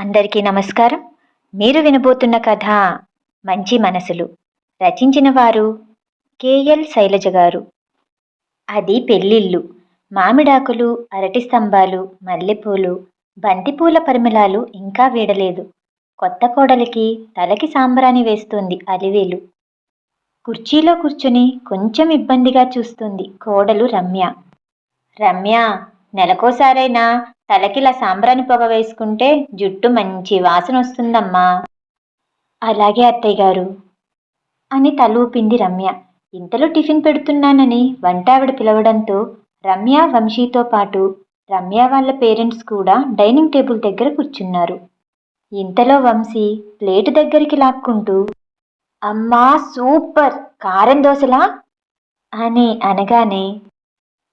అందరికీ నమస్కారం. మీరు వినబోతున్న కథ మంచి మనసులు. రచించిన వారు కేఎల్ శైలజ గారు. అది పెళ్ళిళ్ళు మామిడాకులు అరటి స్తంభాలు మల్లెపూలు బంతిపూల పరిమళాలు ఇంకా వీడలేదు. కొత్త కోడలికి తలకి సాంబ్రాణి వేస్తుంది అలివేలు. కుర్చీలో కూర్చుని కొంచెం ఇబ్బందిగా చూస్తుంది కోడలు రమ్య. రమ్య నెలకోసారైనా తలకిలా సాంబ్రాణి పొగ వేసుకుంటే జుట్టు మంచి వాసన వస్తుందమ్మా. అలాగే అత్తయ్య గారు. అని తలూపింది రమ్య. ఇంతలో టిఫిన్ పెడుతున్నానని వంటావిడ పిలవడంతో రమ్య వంశీతో పాటు రమ్య వాళ్ళ పేరెంట్స్ కూడా డైనింగ్ టేబుల్ దగ్గర కూర్చున్నారు. ఇంతలో వంశీ ప్లేటు దగ్గరికి లాక్కుంటూ అమ్మా సూపర్! కారం దోశలా? అని అనగానే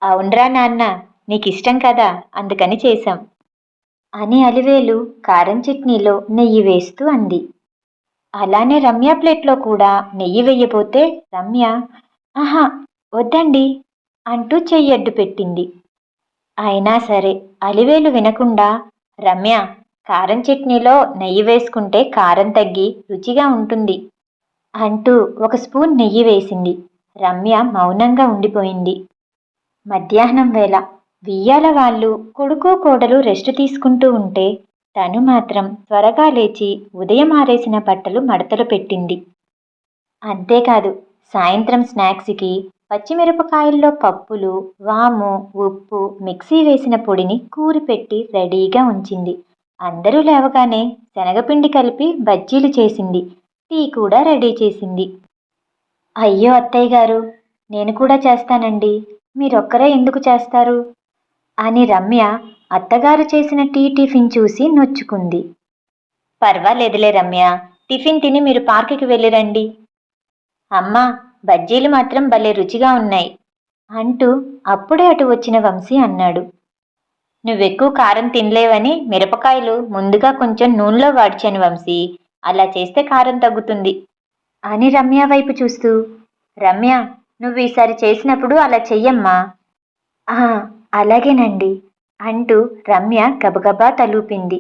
అవునరా నాన్న నీకు ఇష్టం కదా అందుకని చేశాం. అని అలివేలు కారం చట్నీలో నెయ్యి వేస్తూ అంది. అలానే రమ్య ప్లేట్లో కూడా నెయ్యి వెయ్యబోతే రమ్య ఆహా వద్దండి అంటూ చెయ్యడ్డు పెట్టింది. అయినా సరే అలివేలు వినకుండా రమ్య కారం చట్నీలో నెయ్యి వేసుకుంటే కారం తగ్గి రుచిగా ఉంటుంది అంటూ ఒక స్పూన్ నెయ్యి వేసింది. రమ్య మౌనంగా ఉండిపోయింది. మధ్యాహ్నం వేళ వియ్యాల వాళ్ళు కొడుకు కోడలు రెస్ట్ తీసుకుంటూ ఉంటే తను మాత్రం త్వరగా లేచి ఉదయం ఆరేసిన బట్టలు మడతలు పెట్టింది. అంతేకాదు సాయంత్రం స్నాక్స్కి పచ్చిమిరపకాయల్లో పప్పులు వాము ఉప్పు మిక్సీ వేసిన పొడిని కూరిపెట్టి రెడీగా ఉంచింది. అందరూ లేవగానే శనగపిండి కలిపి బజ్జీలు చేసింది. టీ కూడా రెడీ చేసింది. అయ్యో అత్తయ్య గారు నేను కూడా చేస్తానండి. మీరొక్కరే ఎందుకు చేస్తారు? అని రమ్య అత్తగారు చేసిన టీ టిఫిన్ చూసి నొచ్చుకుంది. పర్వాలేదులే రమ్య టిఫిన్ తిని మీరు పార్కుకి వెళ్ళిరండి. అమ్మా బజ్జీలు మాత్రం భలే రుచిగా ఉన్నాయి అంటూ అప్పుడే అటు వచ్చిన వంశీ అన్నాడు. నువ్వెక్కువ కారం తినలేవని మిరపకాయలు ముందుగా కొంచెం నూనెలో వాడిచాను వంశీ అలా చేస్తే కారం తగ్గుతుంది అని రమ్య వైపు చూస్తూ రమ్య నువ్వు ఈసారి చేసినప్పుడు అలా చెయ్యమ్మా. "ఆ, అలాగేనండి అంటూ రమ్య గబగబా తలూపింది.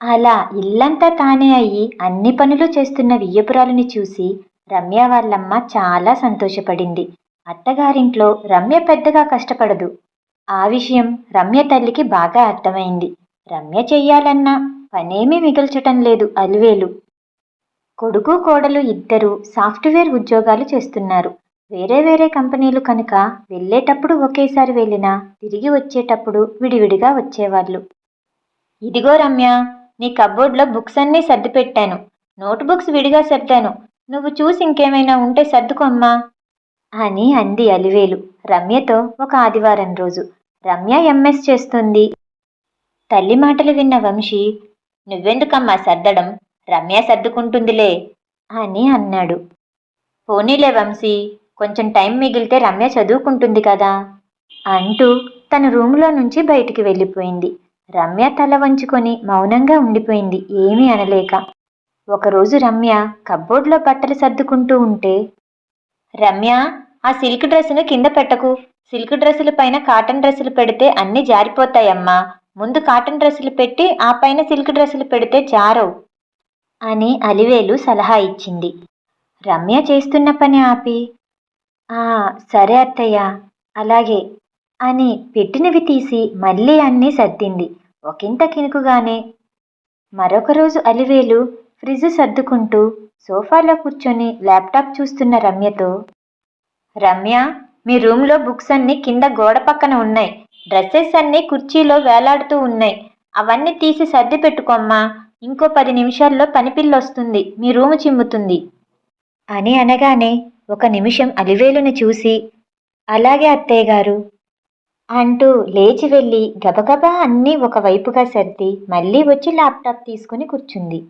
అలా ఇల్లంతా తానే అయ్యి అన్ని పనులు చేస్తున్న వియ్యపురాలని చూసి రమ్య వాళ్ళమ్మ చాలా సంతోషపడింది. అత్తగారింట్లో రమ్య పెద్దగా కష్టపడదు. ఆ విషయం రమ్య తల్లికి బాగా అర్థమైంది. రమ్య చెయ్యాలన్నా పనేమీ మిగల్చటం లేదు అలివేలు. కొడుకు కోడలు ఇద్దరు సాఫ్ట్వేర్ ఉద్యోగాలు చేస్తున్నారు. వేరే వేరే కంపెనీలు కనుక వెళ్ళేటప్పుడు ఒకేసారి వెళ్ళినా తిరిగి వచ్చేటప్పుడు విడివిడిగా వచ్చేవాళ్ళు. ఇదిగో రమ్య నీ కబోర్డ్లో బుక్స్ అన్నీ సర్దిపెట్టాను. పెట్టాను విడిగా సర్దాను. నువ్వు చూసి ఇంకేమైనా ఉంటే సర్దుకోమ్మా అని అంది అలివేలు. రమ్యతో ఒక ఆదివారం రోజు. రమ్య ఎంఎస్ చేస్తుంది. తల్లి మాటలు విన్న వంశీ నువ్వెందుకమ్మా సర్దడం? రమ్య సర్దుకుంటుందిలే అని అన్నాడు. పోనీలే వంశీ కొంచెం టైం మిగిలితే రమ్య చదువుకుంటుంది కదా అంటూ తన రూములో నుంచి బయటికి వెళ్ళిపోయింది. రమ్య తల వంచుకొని మౌనంగా ఉండిపోయింది. ఏమీ అనలేక. ఒకరోజు రమ్య కబ్బోర్డ్లో బట్టలు సర్దుకుంటూ ఉంటే రమ్య ఆ సిల్క్ డ్రెస్సును కింద పెట్టకు. సిల్క్ డ్రెస్సుల పైన కాటన్ డ్రెస్సులు పెడితే అన్నీ జారిపోతాయమ్మా. ముందు కాటన్ డ్రెస్సులు పెట్టి ఆ పైన సిల్క్ డ్రెస్సులు పెడితే జారవు అని అలివేలు సలహా ఇచ్చింది. రమ్య చేస్తున్న పని ఆపి "ఆ, సరే అత్తయ్య అలాగే. అని పెట్టినవి తీసి మళ్ళీ అన్నీ సర్దింది. ఒకంత కినుకుగానే. మరొక రోజు అలివేలు ఫ్రిడ్జ్ సర్దుకుంటూ సోఫాలో కూర్చొని ల్యాప్టాప్ చూస్తున్న రమ్యతో రమ్య మీ రూమ్లో బుక్స్ అన్నీ కింద గోడ పక్కన ఉన్నాయి. డ్రెస్సెస్ అన్నీ కుర్చీలో వేలాడుతూ ఉన్నాయి. అవన్నీ తీసి సర్ది పెట్టుకోమ్మా. ఇంకో పది నిమిషాల్లో పనిపిల్ల వస్తుంది మీ రూము చిమ్ముతుంది. అని అనగానే ఒక నిమిషం అలివేలుని చూసి అలాగే అత్తయ్య గారు అంటూ లేచి వెళ్ళి గబగబా అన్నీ ఒకవైపుగా సర్ది మళ్ళీ వచ్చి ల్యాప్టాప్ తీసుకుని కూర్చుంది.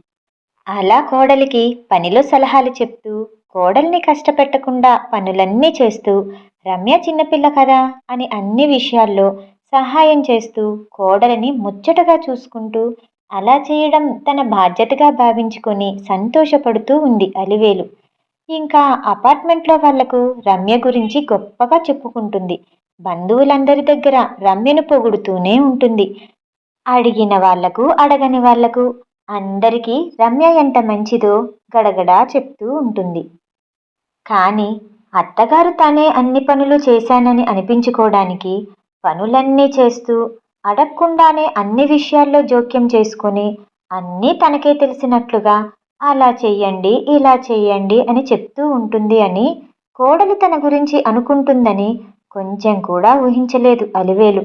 అలా కోడలికి పనిలో సలహాలు చెప్తూ కోడల్ని కష్టపెట్టకుండా పనులన్నీ చేస్తూ రమ్య చిన్నపిల్ల కదా అని అన్ని విషయాల్లో సహాయం చేస్తూ కోడలిని ముచ్చటగా చూసుకుంటూ అలా చేయడం తన బాధ్యతగా భావించుకొని సంతోషపడుతూ ఉంది అలివేలు. ఇంకా అపార్ట్మెంట్లో వాళ్ళకు రమ్య గురించి గొప్పగా చెప్పుకుంటుంది. బంధువులందరి దగ్గర రమ్యను పొగుడుతూనే ఉంటుంది. అడిగిన వాళ్ళకు అడగని వాళ్ళకు అందరికీ రమ్య ఎంత మంచిదో గడగడా చెప్తూ ఉంటుంది. కానీ అత్తగారు తానే అన్ని పనులు చేశానని అనిపించుకోవడానికి పనులన్నీ చేస్తూ అడగకుండానే అన్ని విషయాల్లో జోక్యం చేసుకుని అన్నీ తనకే తెలిసినట్లుగా అలా చెయ్యండి ఇలా చెయ్యండి అని చెప్తూ ఉంటుంది అని కోడలు తన గురించి అనుకుంటుందని కొంచెం కూడా ఊహించలేదు అలివేలు.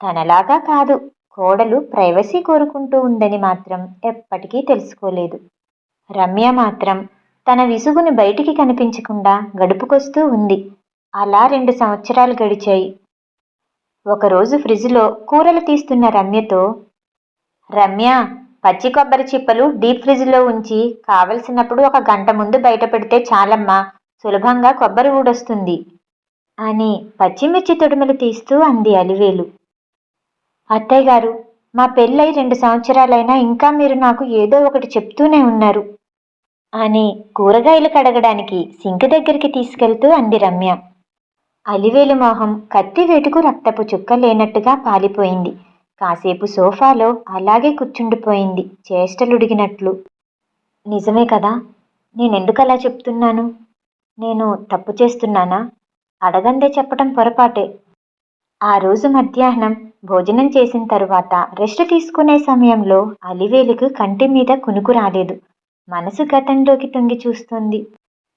తనలాగా కాదు కోడలు ప్రైవసీ కోరుకుంటూ ఉందని మాత్రం ఎప్పటికీ తెలుసుకోలేదు. రమ్య మాత్రం తన విసుగును బయటికి కనిపించకుండా గడుపుకొస్తూ ఉంది. అలా రెండు సంవత్సరాలు గడిచాయి. ఒకరోజు ఫ్రిడ్జ్లో కూరలు తీస్తున్న రమ్యతో రమ్య పచ్చి కొబ్బరి చిప్పలు డీప్ ఫ్రిడ్జ్లో ఉంచి కావలసినప్పుడు ఒక గంట ముందు బయట పెడితే చాలమ్మా సులభంగా కొబ్బరి ఊడొస్తుంది అని పచ్చిమిర్చి తొడుమలు తీస్తూ అంది అలివేలు. అత్తయ్య గారు మా పెళ్ళై రెండు సంవత్సరాలైనా ఇంకా మీరు నాకు ఏదో ఒకటి చెప్తూనే ఉన్నారు అని కూరగాయలు కడగడానికి సింక్ దగ్గరికి తీసుకెళ్తూ అంది రమ్య. అలివేలు మొహం కత్తి వేటుకు రక్తపు చుక్క లేనట్టుగా పాలిపోయింది. కాసేపు సోఫాలో అలాగే కూర్చుండిపోయింది చేష్టలుడిగినట్లు. నిజమే కదా? నేనెందుకు అలా చెప్తున్నాను? నేను తప్పు చేస్తున్నానా? అడగందే చెప్పటం పొరపాటే. ఆ రోజు మధ్యాహ్నం భోజనం చేసిన తరువాత రెస్ట్ తీసుకునే సమయంలో అలివేలుకు కంటి మీద కునుకు రాలేదు. మనసు గతంలోకి తొంగి చూస్తుంది.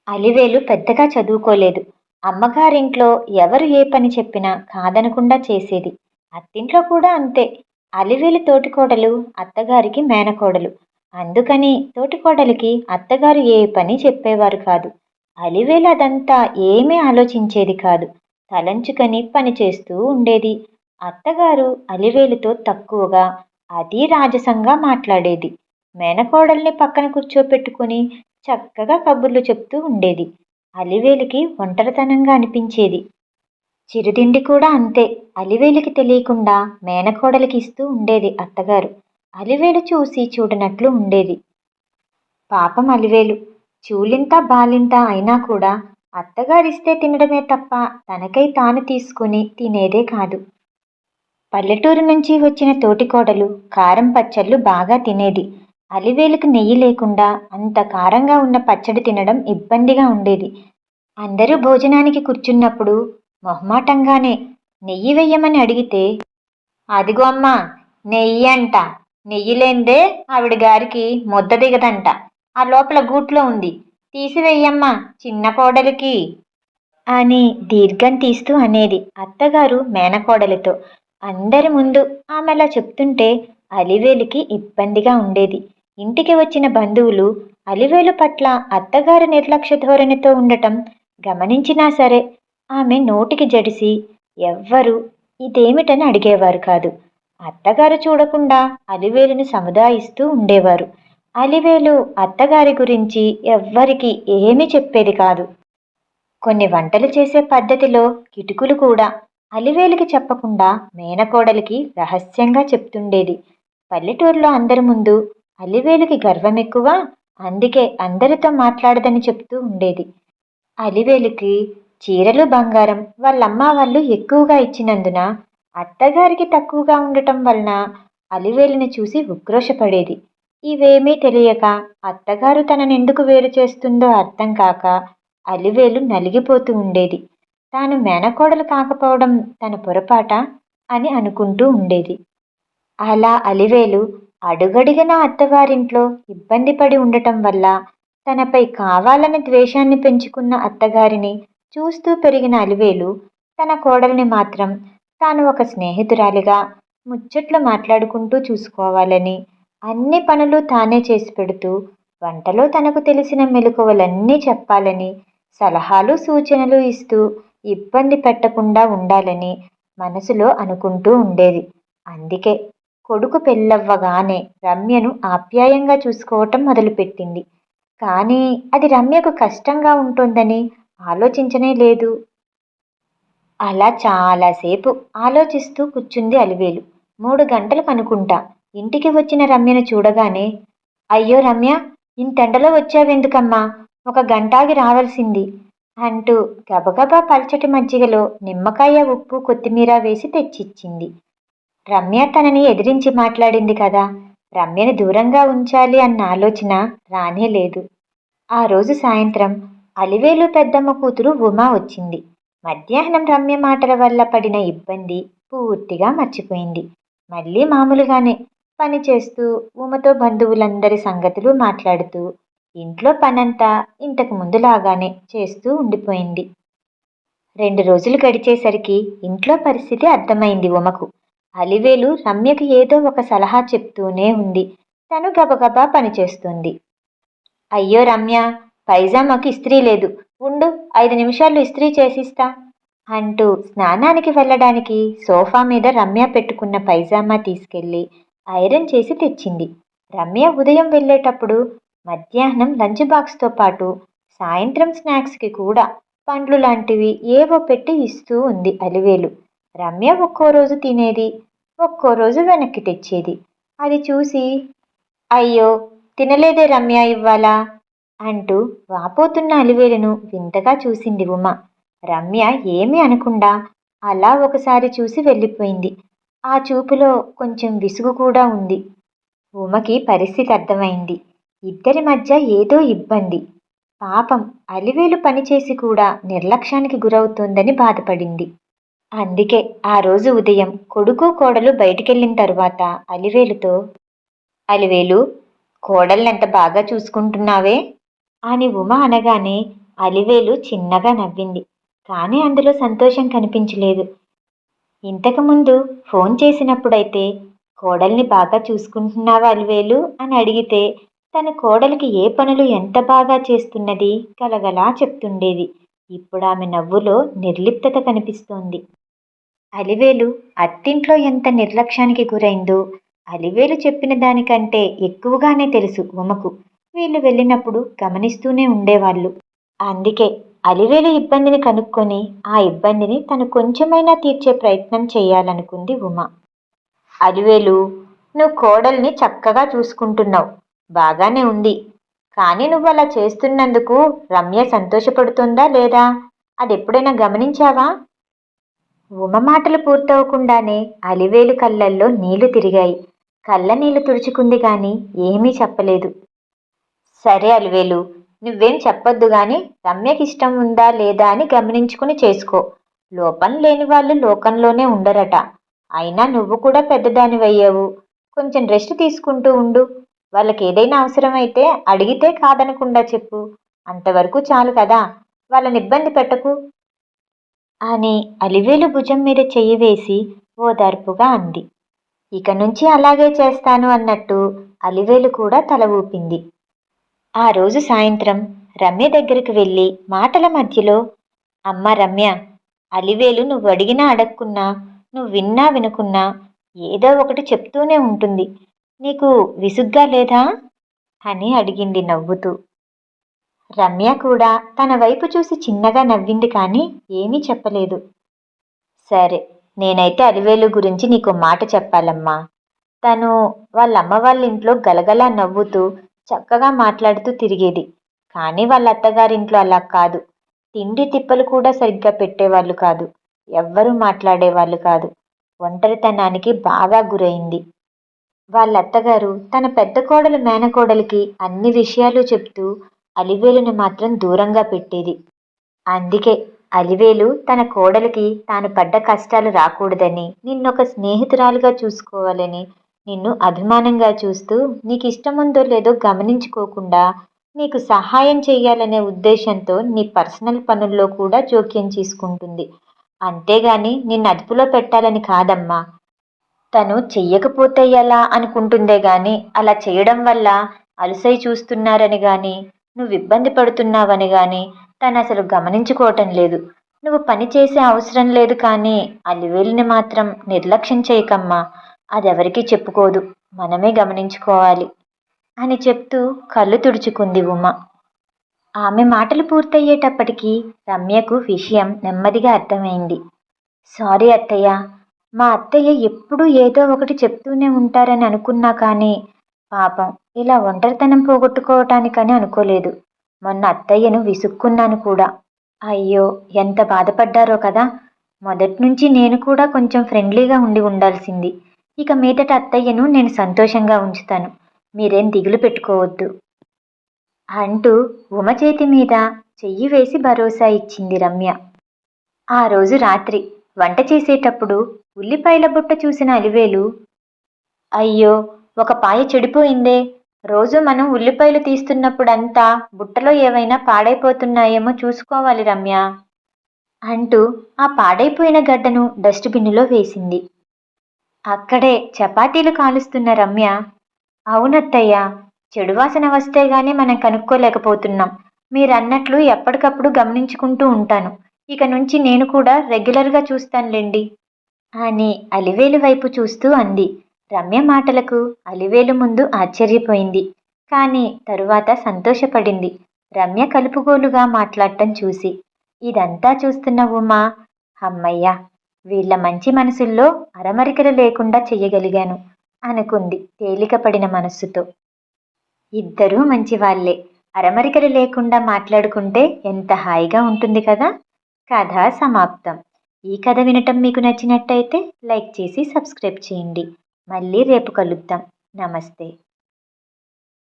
అలివేలు పెద్దగా చదువుకోలేదు. అమ్మగారింట్లో ఎవరు ఏ పని చెప్పినా కాదనకుండా చేసేది. అత్తింట్లో కూడా అంతే. అలివేలు తోటికోడలు అత్తగారికి మేనకోడలు. అందుకని తోటికోడలికి అత్తగారు ఏ పని చెప్పేవారు కాదు. అలివేలు అదంతా ఏమీ ఆలోచించేది కాదు. తలంచుకొని పని చేస్తూ ఉండేది. అత్తగారు అలివేలుతో తక్కువగా అది రాజసంగా మాట్లాడేది. మేనకోడల్ని పక్కన కూర్చోపెట్టుకుని చక్కగా కబుర్లు చెప్తూ ఉండేది. అలివేలికి ఒంటరితనంగా అనిపించేది. చిరుతిండి కూడా అంతే. అలివేలికి తెలియకుండా మేనకోడలికి ఇస్తూ ఉండేది అత్తగారు. అలివేలు చూసి చూడనట్లు ఉండేది. పాపం అలివేలు. చూలింత బాలింత అయినా కూడా అత్తగారిస్తే తినడమే తప్ప తనకై తాను తీసుకుని తినేదే కాదు. పల్లెటూరు నుంచి వచ్చిన తోటికోడలు కారం పచ్చళ్ళు బాగా తినేది. అలివేలుకు నెయ్యి లేకుండా అంత కారంగా ఉన్న పచ్చడి తినడం ఇబ్బందిగా ఉండేది. అందరూ భోజనానికి కూర్చున్నప్పుడు మొహమాటంగానే నెయ్యి వెయ్యమని అడిగితే అదిగో అమ్మా నెయ్యి అంట నెయ్యి లేనిదే ఆవిడ గారికి ముద్ద దిగదంట ఆ లోపల గూట్లో ఉంది తీసివెయ్యమ్మా చిన్న కోడలికి అని దీర్ఘం తీస్తూ అనేది అత్తగారు మేనకోడలితో. అందరి ముందు ఆమెలా చెప్తుంటే అలివేలికి ఇబ్బందిగా ఉండేది. ఇంటికి వచ్చిన బంధువులు అలివేలు పట్ల అత్తగారి నిర్లక్ష్య ధోరణితో ఉండటం గమనించినా సరే ఆమె నోటికి జడిసి ఎవ్వరూ? ఇదేమిటని అడిగేవారు కాదు. అత్తగారు చూడకుండా అలివేలుని సముదాయిస్తూ ఉండేవారు. అలివేలు అత్తగారి గురించి ఎవ్వరికి ఏమీ చెప్పేది కాదు. కొన్ని వంటలు చేసే పద్ధతిలో కిటుకులు కూడా అలివేలుకి చెప్పకుండా మేనకోడలికి రహస్యంగా చెప్తుండేది. పల్లెటూరులో అందరి ముందు అలివేలుకి గర్వం ఎక్కువ అందుకే అందరితో మాట్లాడదని చెప్తూ ఉండేది. అలివేలుకి చీరలు బంగారం వాళ్ళమ్మ వాళ్ళు ఎక్కువగా ఇచ్చినందున అత్తగారికి తక్కువగా ఉండటం వలన అలివేలుని చూసి ఉక్రోషపడేది. ఇవేమీ తెలియక అత్తగారు తననెందుకు వేరు చేస్తుందో అర్థం కాక అలివేలు నలిగిపోతూ ఉండేది. తాను మేనకోడలు కాకపోవడం తన పొరపాట అని అనుకుంటూ ఉండేది. అలా అలివేలు అడుగడిగిన అత్తగారింట్లో ఇబ్బంది పడి ఉండటం వల్ల తనపై కావాలని ద్వేషాన్ని పెంచుకున్న అత్తగారిని చూస్తూ పెరిగిన అలివేలు తన కోడల్ని మాత్రం తాను ఒక స్నేహితురాలిగా ముచ్చట్లు మాట్లాడుకుంటూ చూసుకోవాలని అన్ని పనులు తానే చేసి పెడుతూ వంటలో తనకు తెలిసిన మెలకువలన్నీ చెప్పాలని సలహాలు సూచనలు ఇస్తూ ఇబ్బంది పెట్టకుండా ఉండాలని మనసులో అనుకుంటూ ఉండేది. అందుకే కొడుకు పెళ్ళవ్వగానే రమ్యను ఆప్యాయంగా చూసుకోవటం మొదలుపెట్టింది. కానీ అది రమ్యకు కష్టంగా ఉంటుందని ఆలోచించనే లేదు. అలా చాలాసేపు ఆలోచిస్తూ కూర్చుంది అలివేలు. మూడు గంటలు కనుకుంటా ఇంటికి వచ్చిన రమ్యను చూడగానే అయ్యో రమ్య ఇంతెండలో వచ్చావెందుకమ్మా? ఒక గంటాగి రావాల్సింది అంటూ గబగబా పల్చటి మజ్జిగలో నిమ్మకాయ ఉప్పు కొత్తిమీర వేసి తెచ్చిచ్చింది. రమ్య తనని ఎదిరించి మాట్లాడింది కదా రమ్యని దూరంగా ఉంచాలి అన్న ఆలోచన రానే లేదు ఆ రోజు సాయంత్రం అలివేలు పెద్దమ్మ కూతురు ఉమా వచ్చింది. మధ్యాహ్నం రమ్య మాటల వల్ల పడిన ఇబ్బంది పూర్తిగా మర్చిపోయింది. మళ్ళీ మామూలుగానే పని చేస్తూ ఉమతో బంధువులందరి సంగతులు మాట్లాడుతూ ఇంట్లో పనంతా ఇంతకు ముందులాగానే చేస్తూ ఉండిపోయింది. రెండు రోజులు గడిచేసరికి ఇంట్లో పరిస్థితి అర్థమైంది ఉమకు. అలివేలు రమ్యకు ఏదో ఒక సలహా చెప్తూనే ఉంది. తను గబగబా పనిచేస్తుంది అయ్యో రమ్య పైజామాకి ఇస్త్రీ లేదు. ఉండు ఐదు నిమిషాల్లో ఇస్త్రీ చేసిస్తా. అంటూ స్నానానికి వెళ్ళడానికి సోఫా మీద రమ్య పెట్టుకున్న పైజామా తీసుకెళ్ళి ఐరన్ చేసి తెచ్చింది. రమ్య ఉదయం వెళ్ళేటప్పుడు మధ్యాహ్నం లంచ్ బాక్స్తో పాటు సాయంత్రం స్నాక్స్కి కూడా పండ్లు లాంటివి ఏవో పెట్టి ఇస్తూ ఉంది అలివేలు. రమ్య ఒక్కో రోజు తినేది ఒక్కో రోజు వెనక్కి తెచ్చేది. అది చూసి అయ్యో తినలేదే రమ్య ఇవ్వాలా అంటూ వాపోతున్న అలివేలును వింతగా చూసింది ఉమ. రమ్య ఏమీ అనకుండా అలా ఒకసారి చూసి వెళ్ళిపోయింది. ఆ చూపులో కొంచెం విసుగు కూడా ఉంది. ఉమకి పరిస్థితి అర్థమైంది. ఇద్దరి మధ్య ఏదో ఇబ్బంది. పాపం అలివేలు పనిచేసి కూడా నిర్లక్ష్యానికి గురవుతోందని బాధపడింది. అందుకే ఆ రోజు ఉదయం కొడుకు కోడలు బయటికెళ్ళిన తరువాత అలివేలుతో అలివేలు కోడల్నెంత బాగా చూసుకుంటున్నావే? అని ఉమ అనగానే అలివేలు చిన్నగా నవ్వింది. కానీ అందులో సంతోషం కనిపించలేదు. ఇంతకుముందు ఫోన్ చేసినప్పుడైతే కోడల్ని బాగా చూసుకుంటున్నావా అలివేలు అని అడిగితే తన కోడలికి ఏ పనులు ఎంత బాగా చేస్తున్నది కలగలా చెప్తుండేది. ఇప్పుడు ఆమె నవ్వులో నిర్లిప్తత కనిపిస్తోంది. అలివేలు అత్తింట్లో ఎంత నిర్లక్ష్యానికి గురైందో అలివేలు చెప్పిన దానికంటే ఎక్కువగానే తెలుసు ఉమకు. వీళ్ళు వెళ్ళినప్పుడు గమనిస్తూనే ఉండేవాళ్ళు. అందుకే అలివేలు ఇబ్బందిని కనుక్కొని ఆ ఇబ్బందిని తను కొంచెమైనా తీర్చే ప్రయత్నం చేయాలనుకుంది ఉమ. అలివేలు నువ్వు కోడల్ని చక్కగా చూసుకుంటున్నావు. బాగానే ఉంది. కానీ నువ్వు అలా చేస్తున్నందుకు రమ్య సంతోషపడుతుందా లేదా? అది ఎప్పుడైనా గమనించావా? ఉమ మాటలు పూర్తవకుండానే అలివేలు కళ్ళల్లో నీళ్ళు తిరిగాయి. కళ్ళ నీళ్ళు తుడుచుకుంది గాని ఏమీ చెప్పలేదు. సరే అలివేలు నువ్వేం చెప్పొద్దు గాని రమ్యకి ఇష్టం ఉందా లేదా అని గమనించుకుని చేసుకో. లోపం లేని వాళ్ళు లోకంలోనే ఉండరట. అయినా నువ్వు కూడా పెద్దదానివయ్యావు. కొంచెం రెస్ట్ తీసుకుంటూ ఉండు. వాళ్ళకి ఏదైనా అవసరమైతే అడిగితే కాదనకుండా చెప్పు. అంతవరకు చాలు కదా. వాళ్ళని ఇబ్బంది పెట్టకు. అని అలివేలు భుజం మీద చెయ్యి వేసి ఓదార్పుగా అంది. ఇక నుంచి అలాగే చేస్తాను అన్నట్టు అలివేలు కూడా తల ఊపింది. ఆ రోజు సాయంత్రం రమ్య దగ్గరికి వెళ్ళి మాటల మధ్యలో అమ్మ రమ్య అలివేలు నువ్వు అడిగినా అడగకున్నా నువ్వు విన్నా వినుకున్నా ఏదో ఒకటి చెప్తూనే ఉంటుంది. నీకు విసుగ్గా లేదా అని అడిగింది నవ్వుతూ. రమ్య కూడా తన వైపు చూసి చిన్నగా నవ్వింది కానీ ఏమీ చెప్పలేదు. సరే నేనైతే అలివేలు గురించి నీకు మాట చెప్పాలమ్మా. తను వాళ్ళ అమ్మ వాళ్ళ ఇంట్లో గలగలా నవ్వుతూ చక్కగా మాట్లాడుతూ తిరిగేది. కానీ వాళ్ళ అత్తగారింట్లో అలా కాదు. తిండి తిప్పలు కూడా సరిగ్గా పెట్టేవాళ్ళు కాదు. ఎవ్వరూ మాట్లాడేవాళ్ళు కాదు. ఒంటరితనానికి బాగా గురైంది. వాళ్ళ అత్తగారు తన పెద్ద కోడలు మేనకోడలికి అన్ని విషయాలు చెప్తూ అలివేలుని మాత్రం దూరంగా పెట్టేది. అందుకే అలివేలు తన కోడలికి తాను పడ్డ కష్టాలు రాకూడదని నిన్నొక స్నేహితురాలుగా చూసుకోవాలని నిన్ను అభిమానంగా చూస్తూ నీకు ఇష్టముందో లేదో గమనించుకోకుండా నీకు సహాయం చేయాలనే ఉద్దేశంతో నీ పర్సనల్ పనుల్లో కూడా జోక్యం తీసుకుంటుంది అంతేగాని నిన్ను అదుపులో పెట్టాలని కాదమ్మా. తను చెయ్యకపోతే ఎలా అనుకుంటుందే గాని అలా చేయడం వల్ల అలసై చూస్తున్నారని గాని నువ్వు ఇబ్బంది పడుతున్నావని గాని తను అసలు గమనించుకోవటం లేదు. నువ్వు పని చేసే అవసరం లేదు కానీ అలివేలిని మాత్రం నిర్లక్ష్యం చేయకమ్మా. అదెవరికీ చెప్పుకోదు. మనమే గమనించుకోవాలి. అని చెప్తూ కళ్ళు తుడుచుకుంది ఉమ. ఆమె మాటలు పూర్తయ్యేటప్పటికీ రమ్యకు విషయం నెమ్మదిగా అర్థమైంది. సారీ అత్తయ్య మా అత్తయ్య ఎప్పుడూ ఏదో ఒకటి చెప్తూనే ఉంటారని అనుకున్నా కానీ పాపం ఇలా ఒంటరితనం పోగొట్టుకోవటానికని అనుకోలేదు. మొన్న అత్తయ్యను విసుక్కున్నాను కూడా. అయ్యో ఎంత బాధపడ్డారో కదా! మొదటి నుంచి నేను కూడా కొంచెం ఫ్రెండ్లీగా ఉండి ఉండాల్సింది. ఇక మీదట అత్తయ్యను నేను సంతోషంగా ఉంచుతాను. మీరేం దిగులు పెట్టుకోవద్దు. అంటూ ఉమ చేతి మీద చెయ్యి వేసి భరోసా ఇచ్చింది రమ్య. ఆ రోజు రాత్రి వంట చేసేటప్పుడు ఉల్లిపాయల బుట్ట చూసిన అలివేలు అయ్యో ఒక పాయ చెడిపోయిందే. రోజు మనం ఉల్లిపాయలు తీస్తున్నప్పుడంతా బుట్టలో ఏవైనా పాడైపోతున్నాయేమో చూసుకోవాలి రమ్య అంటూ ఆ పాడైపోయిన గడ్డను డస్ట్బిన్లో వేసింది. అక్కడే చపాతీలు కాలుస్తున్న రమ్య అవునత్తయ్య చెడు వాసన వస్తే గానీ మనం కనుక్కోలేకపోతున్నాం. మీరన్నట్లు ఎప్పటికప్పుడు గమనించుకుంటూ ఉంటాను. ఇక నుంచి నేను కూడా రెగ్యులర్గా చూస్తానులేండి. అని అలివేలు వైపు చూస్తూ అంది. రమ్య మాటలకు అలివేలు ముందు ఆశ్చర్యపోయింది. కానీ తరువాత సంతోషపడింది. రమ్య కలుపుగోలుగా మాట్లాడటం చూసి. ఇదంతా చూస్తున్న ఉమా అమ్మయ్య వీళ్ళ మంచి మనసుల్లో అరమరికలు లేకుండా చెయ్యగలిగాను అనుకుంది తేలికపడిన మనస్సుతో. ఇద్దరూ మంచి వాళ్ళే అరమరికలు లేకుండా మాట్లాడుకుంటే ఎంత హాయిగా ఉంటుంది కదా? కథ సమాప్తం. ఈ కథ వినటం మీకు నచ్చినట్టయితే లైక్ చేసి సబ్స్క్రైబ్ చేయండి. మళ్ళీ రేపు కలుద్దాం. నమస్తే.